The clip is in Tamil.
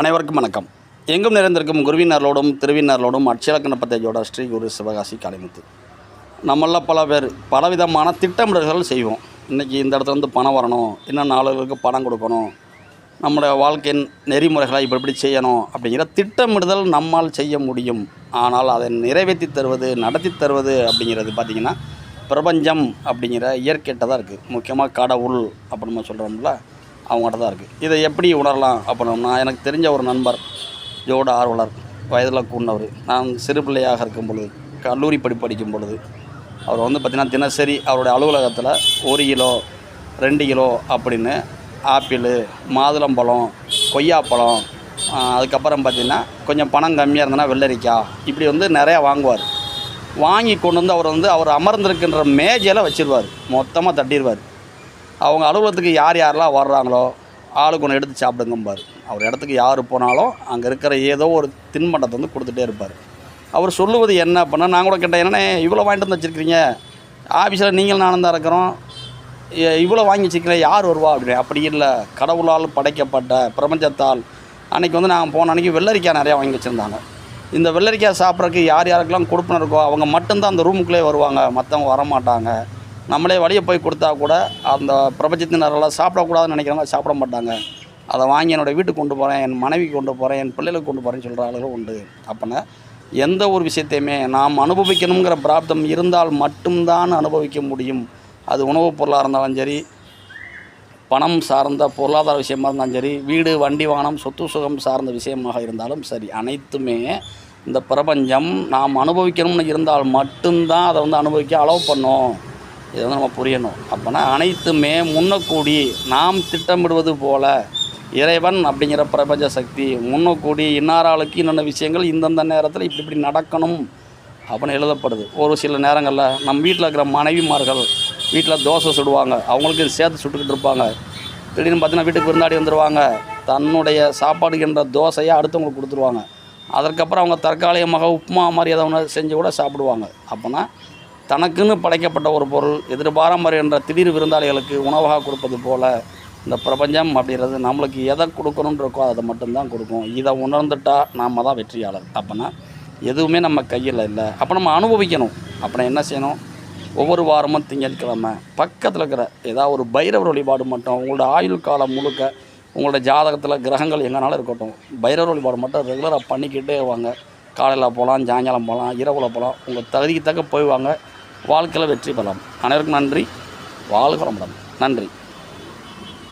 அனைவருக்கும் வணக்கம். எங்கும் நிறைந்திருக்கும் குருவினர்களோடும் திருவினர்களோடும் அட்சலக்கண பத்தேஜோட ஸ்ரீ குரு சிவகாசி காளிமுத்து. நம்மள பல பேர் பலவிதமான திட்டமிடல்கள் செய்வோம். இன்றைக்கி இந்த இடத்துல வந்து பணம் வரணும் இன்னும் நாளுகளுக்கு பணம் கொடுக்கணும் நம்முடைய வாழ்க்கையின் நெறிமுறைகளை இப்படி இப்படி செய்யணும் அப்படிங்கிற திட்டமிடுதல் நம்மால் செய்ய முடியும். ஆனால் அதை நிறைவேற்றி தருவது நடத்தி தருவது அப்படிங்கிறது பார்த்திங்கன்னா பிரபஞ்சம் அப்படிங்கிற இயற்கையிட்ட தான் இருக்குது முக்கியமாக கடவுள் அப்படின்னு நம்ம சொல்கிறோம்ல அவங்ககிட்ட தான் இருக்குது இதை எப்படி உணரலாம் அப்படின்னா எனக்கு தெரிஞ்ச ஒரு நண்பர் ஜோட ஆர்வலர் வயதில் கூடினவர். நான் சிறு பிள்ளையாக இருக்கும் பொழுது கல்லூரி படி படிக்கும் பொழுது அவர் வந்து பார்த்திங்கன்னா தினசரி அவருடைய அலுவலகத்தில் ஒரு கிலோ ரெண்டு கிலோ அப்படின்னு ஆப்பிள் மாதுளம்பழம் கொய்யாப்பழம் அதுக்கப்புறம் பார்த்திங்கன்னா கொஞ்சம் பணம் கம்மியாக இருந்ததுன்னா வெள்ளரிக்காய் இப்படி வந்து நிறையா வாங்குவார். வாங்கி கொண்டு வந்து அவர் வந்து அவர் அமர்ந்திருக்கின்ற மேஜையில் வச்சுருவார். மொத்தமாக தட்டிடுவார் அவங்க அலுவலகத்துக்கு யார் யாரெல்லாம் வர்றாங்களோ ஆளுக்கு ஒன்று எடுத்து சாப்பிடுங்கம்பார். அவர் இடத்துக்கு யார் போனாலும் அங்கே இருக்கிற ஏதோ ஒரு தின்பண்டத்தை வந்து கொடுத்துட்டே இருப்பார். அவர் சொல்லுவது என்ன அப்படின்னா நான் கூட கேட்டேன் என்னண்ணே இவ்வளோ வாங்கிட்டு வந்து வச்சுருக்கிறீங்க? ஆஃபீஸில் நீங்கள் நானும் தான் இருக்கிறோம். இவ்வளோ வாங்கி வச்சுக்கிறேன் யார் வருவா அப்படின்னு. அப்படி இல்லை கடவுளால் படைக்கப்பட்ட பிரபஞ்சத்தால் அன்றைக்கி வந்து நாங்கள் போன அன்றைக்கி வெள்ளரிக்காய் நிறையா வாங்கி வச்சுருந்தாங்க. இந்த வெள்ளரிக்காய் சாப்பிட்றதுக்கு யார் யாருக்கெல்லாம் கொடுப்பன இருக்கோ அவங்க மட்டும்தான் அந்த ரூமுக்குள்ளே வருவாங்க. மற்றவங்க வரமாட்டாங்க. நம்மளே வழியை போய் கொடுத்தா கூட அந்த பிரபஞ்சத்தினரெல்லாம் சாப்பிடக்கூடாதுன்னு நினைக்கிறவங்க சாப்பிட மாட்டாங்க. அதை வாங்கி என்னோடய வீட்டுக்கு கொண்டு போகிறேன் என் மனைவிக்கு கொண்டு போகிறேன் என் பிள்ளைகளுக்கு கொண்டு போகிறேன்னு சொல்கிற ஆளுகளும் உண்டு. அப்படின்னா எந்த ஒரு விஷயத்தையுமே நாம் அனுபவிக்கணுங்கிற பிராப்தம் இருந்தால் மட்டும்தான் அனுபவிக்க முடியும். அது உணவுப் பொருளாக இருந்தாலும் சரி பணம் சார்ந்த பொருளாதார விஷயமா இருந்தாலும் சரி வீடு வண்டி வாகனம் சொத்து சுகம் சார்ந்த விஷயமாக இருந்தாலும் சரி அனைத்துமே இந்த பிரபஞ்சம் நாம் அனுபவிக்கணும்னு இருந்தால் மட்டும்தான் அதை வந்து அனுபவிக்க அலோவ் பண்ணோம். இது வந்து நம்ம புரியணும். அப்போனா அனைத்துமே முன்னக்கூடி நாம் திட்டமிடுவது போல இறைவன் அப்படிங்கிற பிரபஞ்ச சக்தி முன்னக்கூடி இன்னாராளுக்கு இன்னென்ன விஷயங்கள் இந்தந்த நேரத்தில் இப்படி இப்படி நடக்கணும் அப்படின்னு எழுதப்படுது. ஒரு சில நேரங்களில் நம்ம வீட்டில் இருக்கிற மனைவிமார்கள் வீட்டில் தோசை சுடுவாங்க. அவங்களுக்கு இது சேர்த்து சுட்டுக்கிட்டு இருப்பாங்க. திடீர்னு பார்த்தீங்கன்னா வீட்டுக்கு விருந்தாடி வந்துடுவாங்க தன்னுடைய சாப்பாடுகின்ற தோசையை அடுத்தவங்களுக்கு கொடுத்துருவாங்க. அதற்கப்புறம் அவங்க தற்காலிகமாக உப்புமா மாதிரி ஏதோ ஒன்று செஞ்சு கூட சாப்பிடுவாங்க. அப்போனா தனக்குன்னு படைக்கப்பட்ட ஒரு பொருள் எதிர்பாராமறைகின்ற திடீர் விருந்தாளிகளுக்கு உணவாக கொடுப்பது போல் இந்த பிரபஞ்சம் அப்படிங்கிறது நம்மளுக்கு எதை கொடுக்கணுன்னு இருக்கோ அதை மட்டும்தான் கொடுக்கும். இதை உணர்ந்துட்டால் நாம் தான் வெற்றியாளர். அப்போனா எதுவுமே நம்ம கையில் இல்லை. அப்போ நம்ம அனுபவிக்கணும். அப்புறம் என்ன செய்யணும்? ஒவ்வொரு வாரமும் திங்கட்கிழமை பக்கத்தில் இருக்கிற ஏதாவது ஒரு பைரவர் வழிபாடு மட்டும் உங்களோட ஆயுள் காலம் முழுக்க உங்களோட ஜாதகத்தில் கிரகங்கள் எங்கனாலும் இருக்கட்டும். பைரவர் வழிபாடு மட்டும் ரெகுலராக பண்ணிக்கிட்டே வாங்க. காலையில் போகலாம் சாயங்காலம் போகலாம் இரவில் போகலாம் உங்கள் தகுதிக்கு தக்க போய் வாங்க. வாழ்க்கையில் வெற்றி பெறலாம். அனைவருக்கும் நன்றி. வாழ்க வளமுடன். நன்றி.